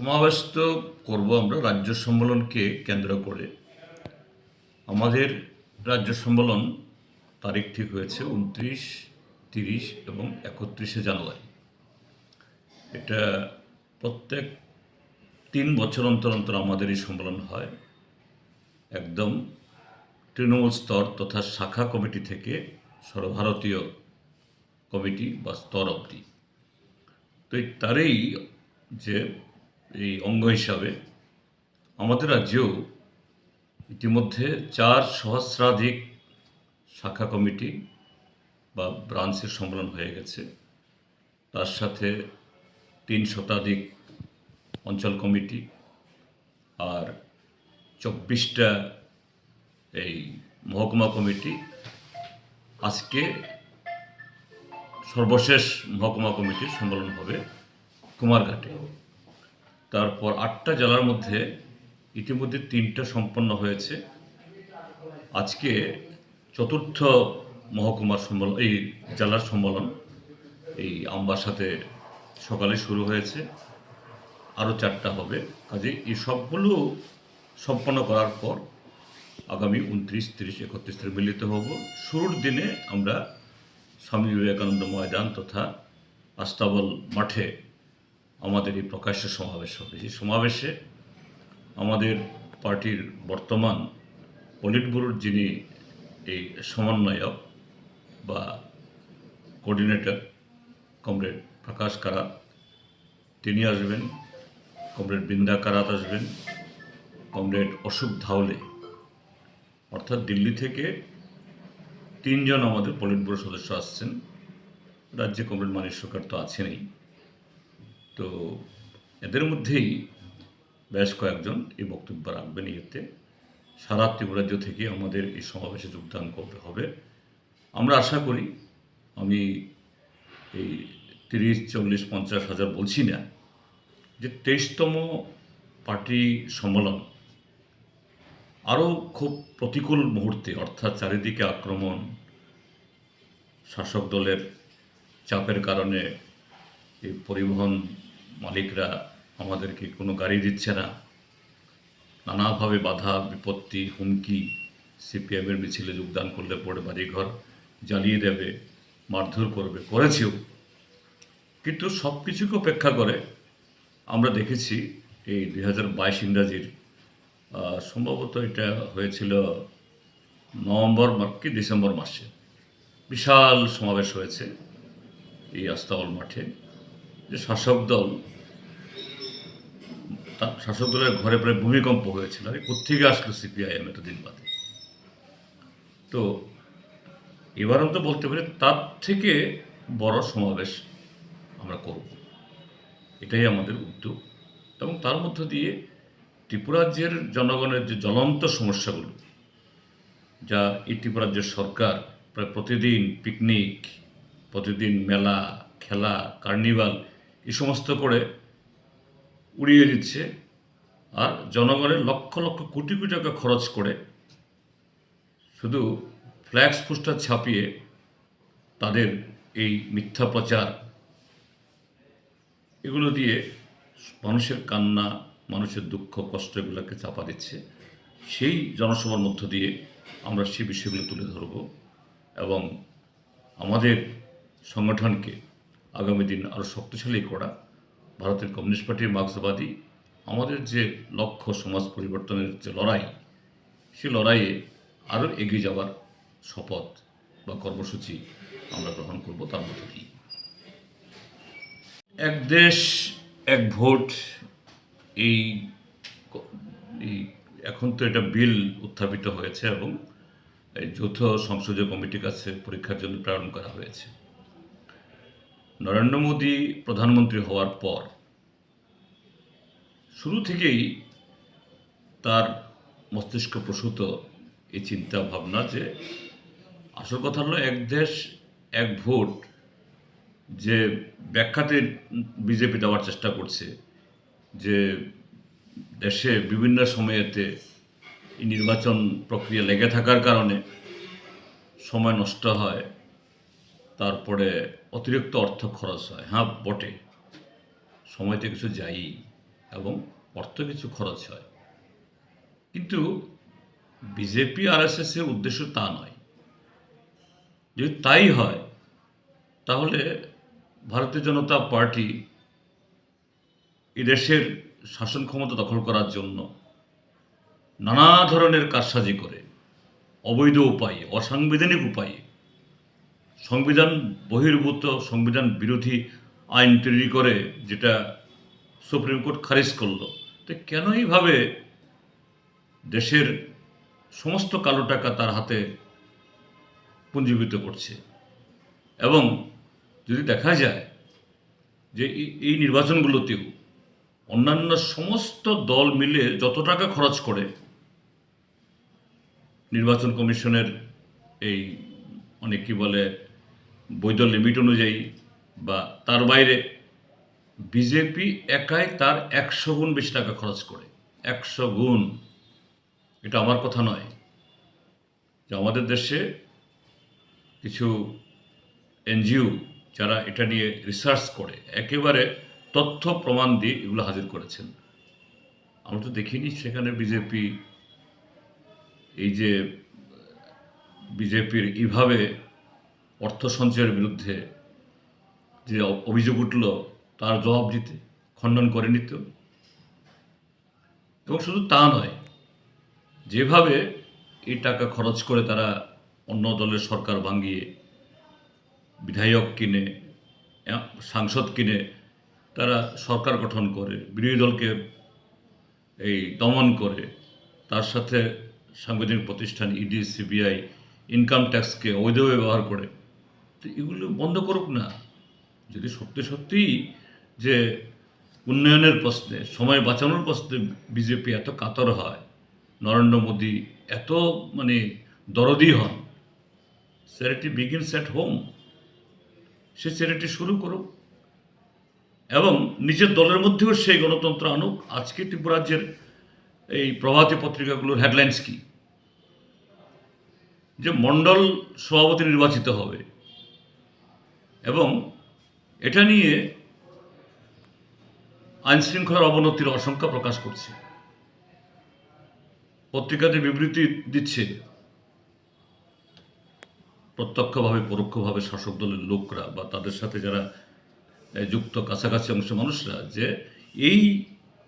সমাবেশ তো করব আমরা, রাজ্য সম্মেলনকে কেন্দ্র করে। আমাদের রাজ্য সম্মেলন তারিখ ঠিক হয়েছে উনত্রিশ, তিরিশ এবং একত্রিশে জানুয়ারি। এটা প্রত্যেক তিন বছর অন্তর অন্তর আমাদের এই সম্মেলন হয়। একদম তৃণমূল স্তর তথা শাখা কমিটি থেকে সর্বভারতীয় কমিটি বা স্তর অবধি। তো তারই যে এই অঙ্গ হিসাবে আমাদের রাজ্যেও ইতিমধ্যে চার সহস্রাধিক শাখা কমিটি বা ব্রাঞ্চের সম্মেলন হয়ে গেছে। তার সাথে তিন শতাধিক অঞ্চল কমিটি আর চব্বিশটা এই মহকুমা কমিটি। আজকে সর্বশেষ মহকুমা কমিটির সম্মেলন হবে কুমারঘাটে। তারপর আটটা জেলার মধ্যে ইতিমধ্যে তিনটা সম্পন্ন হয়েছে। আজকে চতুর্থ মহকুমার সম্মেলন, এই জেলার সম্মেলন, এই আম্বার সাথে সকালে শুরু হয়েছে। আরও চারটা হবে। কাজে এই সবগুলো সম্পন্ন করার পর আগামী উনত্রিশ, তিরিশ, একত্রিশ তারিখ মিলিত হব। শুরুর দিনে আমরা স্বামী বিবেকানন্দ ময়দান তথা আস্তাবল মাঠে আমাদের এই প্রকাশ্য সমাবেশ হবে। এই সমাবেশে আমাদের পার্টির বর্তমান পলিট ব্যুরোর যিনি এই সমন্বয়ক বা কোঅর্ডিনেটর, কমরেড প্রকাশ কারাত, তিনি আসবেন, কমরেড বৃন্দা কারাত আসবেন, কমরেড অশোক ধাওলে। অর্থাৎ দিল্লি থেকে তিনজন আমাদের পলিট সদস্য আসছেন। রাজ্যে কমরেড মানিক সরকার তো আছেনই। তো এদের মধ্যেই বেশ কয়েকজন এই বক্তব্য রাখবেন ইয়েতে সারা ত্রিপুরাজ্য থেকে আমাদের এই সমাবেশে যোগদান করতে হবে। আমরা আশা করি, আমি এই তিরিশ, চল্লিশ, পঞ্চাশ হাজার বলছি না যে তেইশতম পার্টি সম্মেলন আরও খুব প্রতিকূল মুহূর্তে, অর্থাৎ চারিদিকে আক্রমণ, শাসক দলের চাপের কারণে এই পরিবহন মালিকরা আমাদেরকে কোনো গাড়ি দিচ্ছে না। নানাভাবে বাধা, বিপত্তি, হুমকি, সিপিএমের মিছিলে যোগদান করলে পরে বাড়িঘর জ্বালিয়ে দেবে, মারধর করবে, করেছেও। কিন্তু সব কিছুকে উপেক্ষা করে আমরা দেখেছি এই দুই হাজার বাইশ ইংরাজির সম্ভবত এটা হয়েছিল নভেম্বর কি ডিসেম্বর মাসে। বিশাল সমাবেশ হয়েছে এই আস্তাবল মাঠে। যে শাসক দল তা- শাসক দলের ঘরে প্রায় ভূমিকম্প হয়েছিল। আরে কোথেকে আসলো সিপিআইএম এতদিন বাদে? তো এবার তো বলতে পারি তার থেকে বড় সমাবেশ আমরা করব। এটাই আমাদের উদ্যোগ। এবং তার মধ্য দিয়ে ত্রিপুরাজ্যের জনগণের যে জ্বলন্ত সমস্যাগুলো, যা এই ত্রিপুরাজ্যের সরকার প্রায় প্রতিদিন পিকনিক প্রতিদিন মেলা, খেলা কার্নিভাল এই সমস্ত করে উড়িয়ে দিচ্ছে আর জনগণের লক্ষ লক্ষ কোটি কোটি টাকা খরচ করে শুধু ফ্ল্যাক্স পোস্টার ছাপিয়ে তাদের এই মিথ্যা প্রচার, এগুলো দিয়ে মানুষের কান্না, মানুষের দুঃখ, কষ্ট এগুলোকে চাপা দিচ্ছে। সেই জনসভার মধ্য দিয়ে আমরা সেই বিষয়গুলো তুলে ধরব এবং আমাদের সংগঠনকে আগামী দিন আরও শক্তিশালী করা। ভারতের কমিউনিস্ট পার্টির মার্ক্সবাদী, আমাদের যে লক্ষ্য সমাজ পরিবর্তনের যে লড়াই সে লড়াইয়ে আরও এগিয়ে যাওয়ার শপথ বা কর্মসূচি আমরা গ্রহণ করব তার মধ্যে দিয়ে এক দেশ, এক ভোট, এই এই এখন তো এটা বিল উত্থাপিত হয়েছে এবং যৌথ সংসদীয় কমিটির কাছে পরীক্ষার জন্য প্রেরণ করা হয়েছে। নরেন্দ্র মোদী প্রধানমন্ত্রী হওয়ার পর, শুরু থেকেই তার মস্তিষ্ক প্রসূত এই চিন্তা ভাবনা যে আসল কথা হলো এক দেশ, এক ভোট যে ব্যাখ্যাতে বিজেপি দেওয়ার চেষ্টা করছে যে দেশে বিভিন্ন সময়েতে নির্বাচন প্রক্রিয়া লেগে থাকার কারণে সময় নষ্ট হয়। তারপরে অতিরিক্ত অর্থ খরচ হয়। হ্যাঁ বটে। সময়তে কিছু যাই এবং অর্থ কিছু খরচ হয়। কিন্তু বিজেপি আর এর উদ্দেশ্য তা নয়। যদি তাই হয়, তাহলে ভারতীয় জনতা পার্টি এদেশের শাসন ক্ষমতা দখল করার জন্য নানা ধরনের কারসাজি করে। অবৈধ উপায়ে, অসাংবিধানিক উপায়ে সংবিধান বহির্ভূত সংবিধান বিরোধী আইন তৈরি করে যেটা সুপ্রিম কোর্ট খারিজ করল, তো কেন এইভাবে দেশের সমস্ত কালো টাকা তার হাতে পুঞ্জীভূত করছে? এবং যদি দেখা যায় যে এই- এই নির্বাচনগুলোতেও অন্যান্য সমস্ত দল মিলে যত টাকা খরচ করে নির্বাচন কমিশনের এই অনেক কি বলে বৈধ লিমিট অনুযায়ী বা তার বাইরে বিজেপি একাই তার একশো গুণ বেশি টাকা খরচ করে। একশো গুণ। এটা আমার কথা নয়। যে আমাদের দেশে কিছু এনজিও যারা এটা নিয়ে রিসার্চ করে, একেবারে তথ্য প্রমাণ দিয়ে এগুলো হাজির করেছেন। আমরা তো দেখিনি সেখানে বিজেপি এই যে বিজেপির এইভাবে অর্থ সঞ্চয়ের বিরুদ্ধে যে অভিযোগ উঠল, তার জবাব দিতে, খণ্ডন করে নিত। এবং শুধু তা নয়, যেভাবে এই টাকা খরচ করে তারা অন্য দলের সরকার ভাঙিয়ে, বিধায়ক কিনে সাংসদ কিনে, তারা সরকার গঠন করে, বিরোধী দলকে এই দমন করে, তার সাথে সাংবিধানিক প্রতিষ্ঠান ইডি সিবিআই ইনকাম ট্যাক্সকে অবৈধভাবে ব্যবহার করে তো এগুলো বন্ধ করুক না। যদি সত্যি সত্যিই যে উন্নয়নের প্রশ্নে, সময় বাঁচানোর প্রশ্নে বিজেপি এত কাতর হয়, নরেন্দ্র মোদী এত মানে দরদি হন চ্যারিটি বিগিনস অ্যাট হোম সে চ্যারিটি শুরু করুক। এবং নিজের দলের মধ্যেও সেই গণতন্ত্র আনুক। আজকে ত্রিপুরাজ্যের এই প্রভাতী পত্রিকাগুলোর হেডলাইন্স কি? যে মণ্ডল সভাপতি নির্বাচিত হবে এবং এটা নিয়ে আইনশৃঙ্খলার অবনতির আশঙ্কা প্রকাশ করছে। পত্রিকাতে বিবৃতি দিচ্ছে, প্রত্যক্ষভাবে, পরোক্ষভাবে শাসক দলের লোকরা বা তাদের সাথে যারা যুক্ত কাছাকাছি অংশ মানুষরা যে এই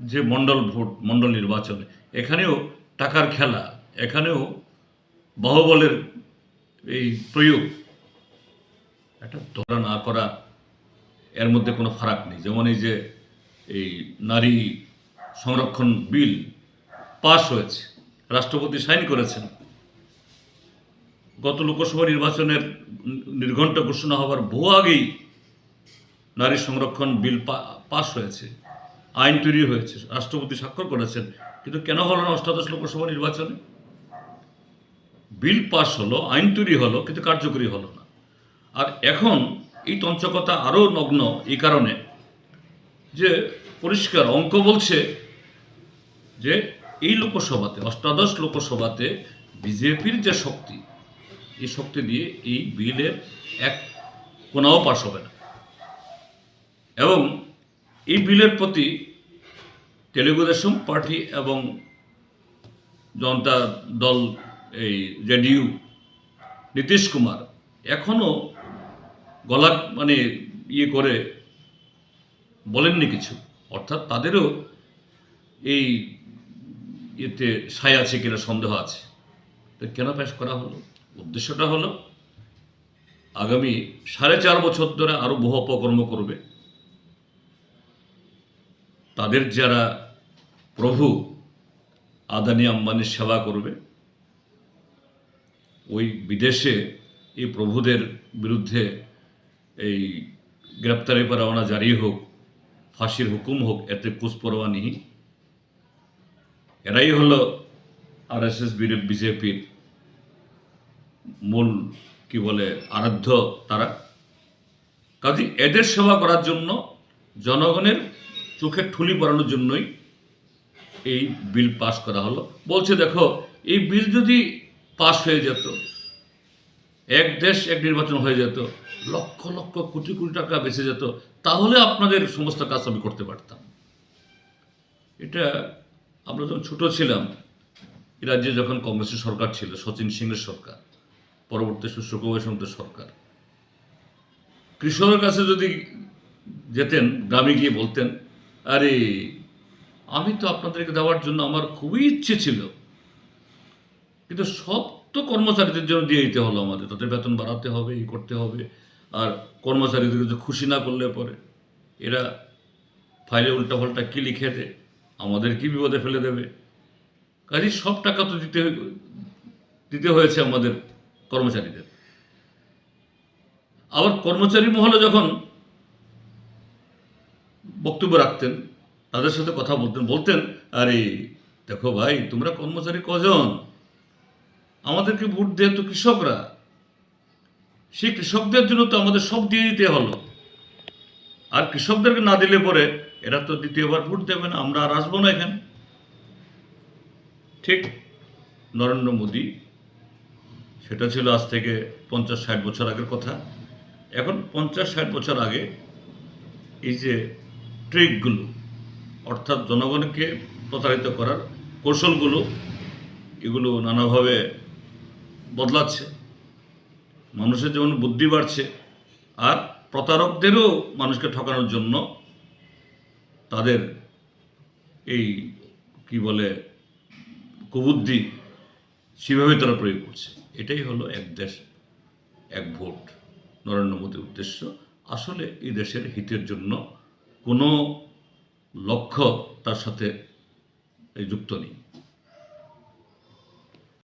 যে মণ্ডল ভোট, মণ্ডল নির্বাচন, এখানেও টাকার খেলা, এখানেও বাহুবলের এই প্রয়োগ একটা ধরা না করা, এর মধ্যে কোনো ফারাক নেই। যেমন এই যে এই নারী সংরক্ষণ বিল পাশ হয়েছে, রাষ্ট্রপতি সাইন করেছেন। গত লোকসভা নির্বাচনের নির্ঘণ্ট ঘোষণা হবার বহু আগেই নারী সংরক্ষণ বিল পাশ হয়েছে, আইন তৈরি হয়েছে, রাষ্ট্রপতি স্বাক্ষর করেছেন। কিন্তু কেন হলো না অষ্টাদশ লোকসভা নির্বাচনে? বিল পাস হলো, আইন তৈরি হলো, কিন্তু কার্যকরী হলো না। আর এখন এই তঞ্চকতা আরও নগ্ন এই কারণে যে পরিষ্কার অঙ্ক বলছে যে এই লোকসভাতে, অষ্টাদশ লোকসভাতে বিজেপির যে শক্তি, এই শক্তি দিয়ে এই বিলের এক কোনাও পাশ হবে না। এবং এই বিলের প্রতি তেলেগু দেশম পার্টি এবং জনতা দল, এই জেডিইউ, নীতিশ কুমার এখনও গলা মানে ইয়ে করে বলেননি কিছু। অর্থাৎ তাদেরও এই এতে সায় আছে কিনা সন্দেহ আছে। তো কেন পেশ করা হলো? উদ্দেশ্যটা হলো, আগামী সাড়ে চার বছর ধরে আরও বহু অপকর্ম করবে। তাদের যারা প্রভু আদানি আম্বানির সেবা করবে, ওই বিদেশে এই প্রভুদের বিরুদ্ধে এই গ্রেপ্তারি পরোয়ানা জারি হোক, ফাঁসির হুকুম হোক, এতে কুচপরোয়া নেই এরাই হলো আর এস এস বিজেপির মূল, কি বলে, আরাধ্য তারা। কাজে এদের সেবা করার জন্য জনগণের চোখে ঠুলি পড়ানোর জন্যই এই বিল পাস করা হলো। বলছে, দেখো, এই বিল যদি পাস হয়ে যেত এক দেশ এক নির্বাচন হয়ে যেত, লক্ষ লক্ষ কোটি কোটি টাকা বেঁচে যেত, তাহলে আপনাদের সমস্ত কাজ আমি করতে পারতাম। এটা আমরা যখন ছোটো ছিলাম এ রাজ্যে যখন কংগ্রেসের সরকার ছিল, সচিন সিংয়ের সরকার, পরবর্তী সেনের সরকার, কৃষকের কাছে যদি যেতেন, গ্রামে গিয়ে বলতেন, আরে, আমি তো আপনাদেরকে দেওয়ার জন্য আমার খুবই ইচ্ছে ছিল, কিন্তু সব তো কর্মচারীদের জন্য দিয়ে দিতে হলো আমাদের। তাদের বেতন বাড়াতে হবে, ই করতে হবে। আর কর্মচারীদের যদি খুশি না করলে পরে এরা ফাইলে উল্টাপাল্টা কী লিখে দে আমাদের কি বিপদে ফেলে দেবে? কাজে সব টাকা তো দিতে দিতে হয়েছে আমাদের কর্মচারীদের। আবার কর্মচারী মহলে যখন বক্তব্য রাখতেন, তাদের সাথে কথা বলতেন বলতেন, আরে, দেখো ভাই, তোমরা কর্মচারী কজন? আমাদেরকে ভোট দেয় তো কৃষকরা। সেই কৃষকদের জন্য তো আমাদের সব দিয়ে দিতে হলো। আর কৃষকদেরকে না দিলে পরে এরা তো দ্বিতীয়বার ভোট দেবে না, আমরা আর আসব না এখানে। ঠিক নরেন্দ্র মোদী, সেটা ছিল আজ থেকে পঞ্চাশ ষাট বছর আগের কথা। এখন পঞ্চাশ ষাট বছর আগে এই যে ট্রিকগুলো, অর্থাৎ জনগণকে প্রতারিত করার কৌশলগুলো, এগুলো নানাভাবে বদলাচ্ছে। মানুষের যেমন বুদ্ধি বাড়ছে, আর প্রতারকদেরও মানুষকে ঠকানোর জন্য তাদের এই, কি বলে, কুবুদ্ধি সেভাবে তারা প্রয়োগ করছে। এটাই হলো এক দেশ, এক ভোট। নরেন্দ্র মোদীর উদ্দেশ্য, আসলে এই দেশের হিতের জন্য কোনো লক্ষ্য তার সাথে যুক্ত নেই।